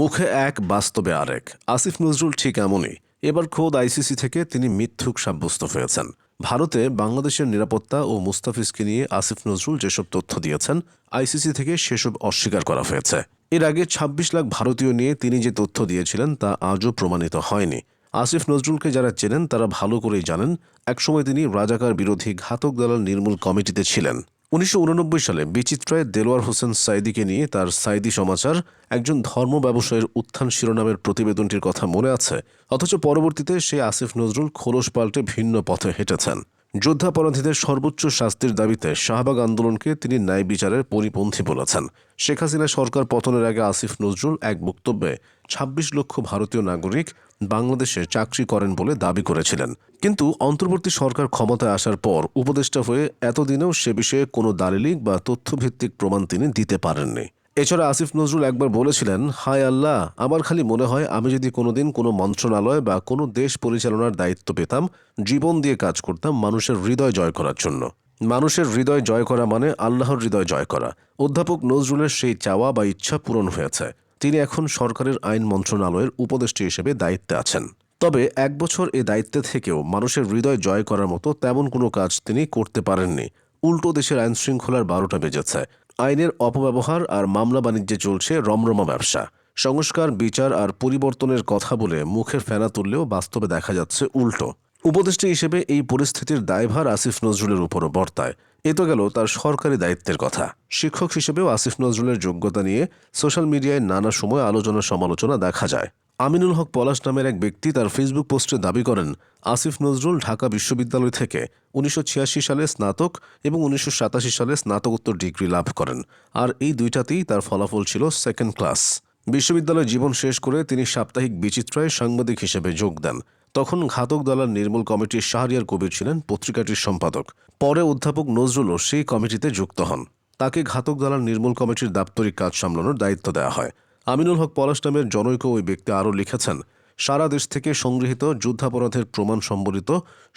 মুখে এক, বাস্তবে আরেক। আসিফ নজরুল ঠিক এমনই। এবার খোদ আইসিসি থেকে তিনি মিথ্যুক সাব্যস্ত হয়েছেন। ভারতে বাংলাদেশের নিরাপত্তা ও মুস্তাফিজকে নিয়ে আসিফ নজরুল যেসব তথ্য দিয়েছেন, আইসিসি থেকে সেসব অস্বীকার করা হয়েছে। এর আগে ২৬ লাখ ভারতীয় নিয়ে তিনি যে তথ্য দিয়েছিলেন তা আজও প্রমাণিত হয়নি। আসিফ নজরুলকে যারা চেনেন, তারা ভালো করেই জানেন, একসময় তিনি রাজাকার বিরোধী ঘাতক দালাল নির্মূল কমিটিতে ছিলেন। উনিশশো উননব্বই সালে বিচিত্রায় দেলোয়ার হোসেন সাইদিকে নিয়ে তার সাইদি সমাচার একজন ধর্ম ব্যবসায়ের উত্থান শিরোনামের প্রতিবেদনটির কথা মনে আছে, অথচ পরবর্তীতে সে আসিফ নজরুল খোলস পাল্টে ভিন্ন পথে হেঁটেছেন। যুদ্ধাপরাধীদের সর্বোচ্চ শাস্তির দাবিতে শাহবাগ আন্দোলনকে তিনি ন্যায় বিচারের পরিপন্থী বলেছেন। শেখ হাসিনা সরকার পতনের আগে আসিফ নজরুল এক বক্তব্যে ২৬ লক্ষ ভারতীয় নাগরিক বাংলাদেশে চাকরি করেন বলে দাবি করেছিলেন। কিন্তু অন্তর্বর্তী সরকার ক্ষমতায় আসার পর উপদেষ্টা হয়ে এতদিনেও সে বিষয়ে কোনো দালিলিক বা তথ্যভিত্তিক প্রমাণ তিনি দিতে পারেননি। এছাড়া আসিফ নজরুল একবার বলেছিলেন, হায় আল্লাহ, আমার খালি মনে হয় আমি যদি কোনোদিন কোনো মন্ত্রণালয় বা কোনো দেশ পরিচালনার দায়িত্ব পেতাম, জীবন দিয়ে কাজ করতাম মানুষের হৃদয় জয় করার জন্য। মানুষের হৃদয় জয় করা মানে আল্লাহর হৃদয় জয় করা। অধ্যাপক নজরুলের সেই চাওয়া বা ইচ্ছা পূরণ হয়েছে। তিনি এখন সরকারের আইন মন্ত্রণালয়ের উপদেষ্টা হিসেবে দায়িত্বে আছেন। তবে এক বছর এ দায়িত্বে থেকেও মানুষের হৃদয় জয় করার মতো তেমন কোনো কাজ তিনি করতে পারেননি। উল্টো দেশের আইনশৃঙ্খলার বারোটা বেজেছে। আইনের অপব্যবহার আর মামলা বাণিজ্যে চলছে রমরমা ব্যবসা। সংস্কার, বিচার আর পরিবর্তনের কথা বলে মুখের ফেনা তুললেও বাস্তবে দেখা যাচ্ছে উল্টো। উপদেষ্টা হিসেবে এই পরিস্থিতির দায়ভার আসিফ নজরুলের উপরও বর্তায়। এ তো গেল তার সরকারি দায়িত্বের কথা। শিক্ষক হিসেবেও আসিফ নজরুলের যোগ্যতা নিয়ে সোশ্যাল মিডিয়ায় নানা সময় আলোচনা সমালোচনা দেখা যায়। আমিনুল হক পলাশ নামের এক ব্যক্তি তার ফেসবুক পোস্টে দাবি করেন, আসিফ নজরুল ঢাকা বিশ্ববিদ্যালয় থেকে উনিশশো ছিয়াশি সালে স্নাতক এবং উনিশশো সাতাশি সালে স্নাতকোত্তর ডিগ্রি লাভ করেন। আর এই দুইটাতেই তার ফলাফল ছিল সেকেন্ড ক্লাস বিশ্ববিদ্যালয় জীবন শেষ করে তিনি সাপ্তাহিক বিচিত্রায় সাংবাদিক হিসেবে যোগ দেন। তখন ঘাতক দলার নির্মূল কমিটির শাহরিয়ার কবির ছিলেন পত্রিকাটির সম্পাদক। পরে অধ্যাপক নজরুলও সেই কমিটিতে যুক্ত হন। তাকে ঘাতক দলার নির্মূল কমিটির দাপ্তরিক কাজ সামলানোর দায়িত্ব দেওয়া হয়। আমিনুল হক পলাশ নামের জনৈক ওই ব্যক্তি আরও লিখেছেন, সারা দেশ থেকে সংগৃহীত যুদ্ধাপরাধের প্রমাণ সম্বলিত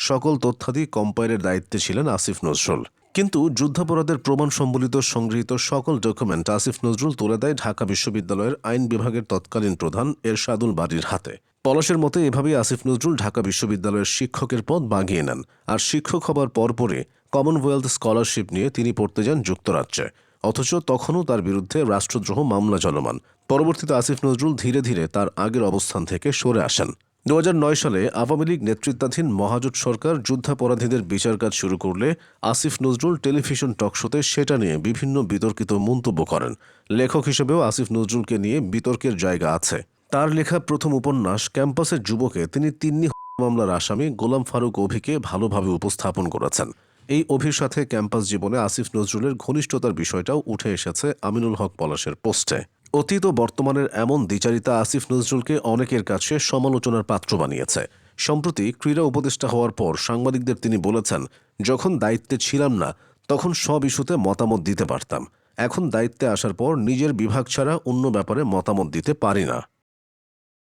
সকল তথ্যাদি কম্পাইলের দায়িত্বে ছিলেন আসিফ নজরুল। কিন্তু যুদ্ধাপরাধের প্রমাণ সম্বলিত সংগৃহীত সকল ডকুমেন্ট আসিফ নজরুল তুলে দেয় ঢাকা বিশ্ববিদ্যালয়ের আইন বিভাগের তৎকালীন প্রধান এরশাদুল বাড়ির হাতে। পলাশের মতে এভাবেই আসিফ নজরুল ঢাকা বিশ্ববিদ্যালয়ের শিক্ষকের পদ বাগিয়ে নেন আর শিক্ষক হবার পরপরে কমনওয়েলথ স্কলারশিপ নিয়ে তিনি পড়তে যান যুক্তরাজ্যে। অথচ তখনও তার বিরুদ্ধে রাষ্ট্রদ্রোহ মামলা চলমান। পরবর্তীতে আসিফ নজরুল ধীরে ধীরে তার আগের অবস্থান থেকে সরে আসেন। দু হাজার নয় সালে আওয়ামী লীগ নেতৃত্বাধীন মহাজোট সরকার যুদ্ধাপরাধীদের বিচার কাজ শুরু করলে আসিফ নজরুল টেলিভিশন টকশোতে সেটা নিয়ে বিভিন্ন বিতর্কিত মন্তব্য করেন। লেখক হিসেবেও আসিফ নজরুলকে নিয়ে বিতর্কের জায়গা আছে। তার লেখা প্রথম উপন্যাস ক্যাম্পাসের যুবকে তিনি তিন্নি মামলার আসামি গোলাম ফারুক অভিকে ভালোভাবে উপস্থাপন করেছেন। এই অভির সাথে ক্যাম্পাস জীবনে আসিফ নজরুলের ঘনিষ্ঠতার বিষয়টাও উঠে এসেছে আমিনুল হক পলাশের পোস্টে। অতীত ও বর্তমানের এমন দ্বিচারিতা আসিফ নজরুলকে অনেকের কাছে সমালোচনার পাত্র বানিয়েছে। সম্প্রতি ক্রীড়া উপদেষ্টা হওয়ার পর সাংবাদিকদের তিনি বলেছেন, যখন দায়িত্বে ছিলাম না, তখন সব ইস্যুতে মতামত দিতে পারতাম। এখন দায়িত্বে আসার পর নিজের বিভাগ ছাড়া অন্য ব্যাপারে মতামত দিতে পারি না।